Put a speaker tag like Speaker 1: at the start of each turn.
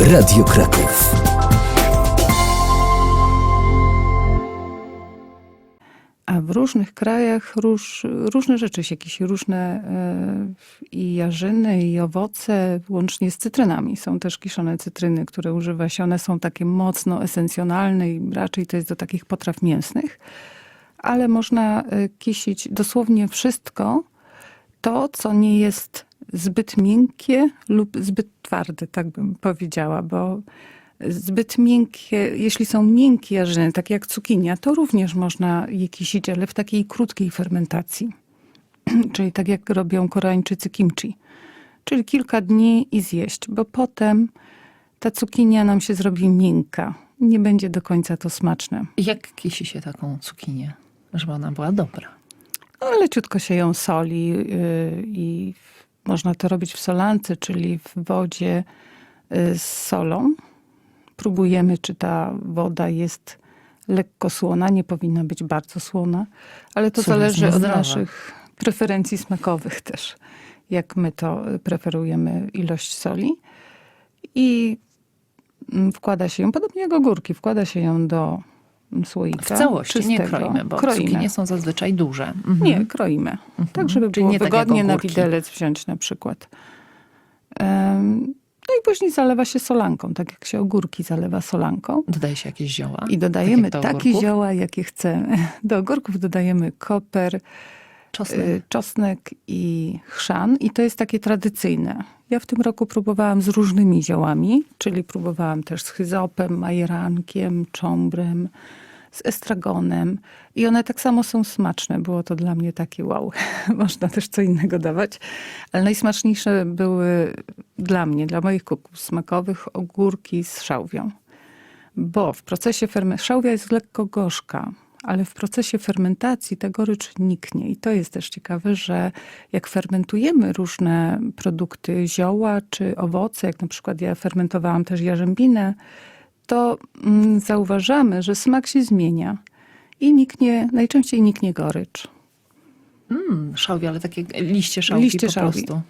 Speaker 1: Radio Kraków.
Speaker 2: A w różnych krajach róż, różne rzeczy się kisi, różne e, i jarzyny, i owoce, łącznie z cytrynami. Są też kiszone cytryny, które używa się. One są takie mocno esencjonalne i raczej to jest do takich potraw mięsnych. Ale można e, kisić dosłownie wszystko, to, co nie jest zbyt miękkie lub zbyt twarde, tak bym powiedziała, bo zbyt miękkie, jeśli są miękkie jarzyny, takie jak cukinia, to również można je kisić, ale w takiej krótkiej fermentacji. Czyli tak jak robią Koreańczycy kimchi. Czyli kilka dni i zjeść, bo potem ta cukinia nam się zrobi miękka. Nie będzie do końca to smaczne.
Speaker 3: Jak kisi się taką cukinię, żeby ona była dobra?
Speaker 2: No, leciutko się ją soli yy, i można to robić w solance, czyli w wodzie yy, z solą. Próbujemy, czy ta woda jest lekko słona. Nie powinna być bardzo słona, ale to zależy od naszych preferencji smakowych też, jak my to y, preferujemy ilość soli. I mm, wkłada się ją, podobnie jak ogórki, wkłada się ją do mm,
Speaker 3: W
Speaker 2: słoika.
Speaker 3: całości, nie
Speaker 2: czystego.
Speaker 3: kroimy, bo
Speaker 2: Kroimy.
Speaker 3: cukinie są zazwyczaj duże. Mhm.
Speaker 2: Nie, kroimy. Tak, żeby
Speaker 3: Czyli
Speaker 2: było
Speaker 3: nie tak
Speaker 2: wygodnie na
Speaker 3: ogórki.
Speaker 2: widelec wziąć na przykład. Em, No i później zalewa się solanką, tak jak się ogórki zalewa solanką.
Speaker 3: Dodaje się jakieś zioła.
Speaker 2: I dodajemy
Speaker 3: tak do
Speaker 2: takie zioła, jakie chcemy. Do ogórków dodajemy koper,
Speaker 3: Czosnek.
Speaker 2: y, czosnek i chrzan. I to jest takie tradycyjne. Ja w tym roku próbowałam z różnymi ziołami, czyli próbowałam też z chyzopem, majerankiem, cząbrem, z estragonem. I one tak samo są smaczne. Było to dla mnie takie wow. Można też co innego dawać. Ale najsmaczniejsze były dla mnie, dla moich kuków smakowych ogórki z szałwią. Bo w procesie fermentacji, szałwia jest lekko gorzka, ale w procesie fermentacji ta gorycz niknie. I to jest też ciekawe, że jak fermentujemy różne produkty, zioła czy owoce, jak na przykład ja fermentowałam też jarzębinę, to mm, zauważamy, że smak się zmienia i niknie, najczęściej niknie gorycz.
Speaker 3: Mm, szałwi, ale takie liście szałwi
Speaker 2: Liście
Speaker 3: po
Speaker 2: szałwi.
Speaker 3: prostu.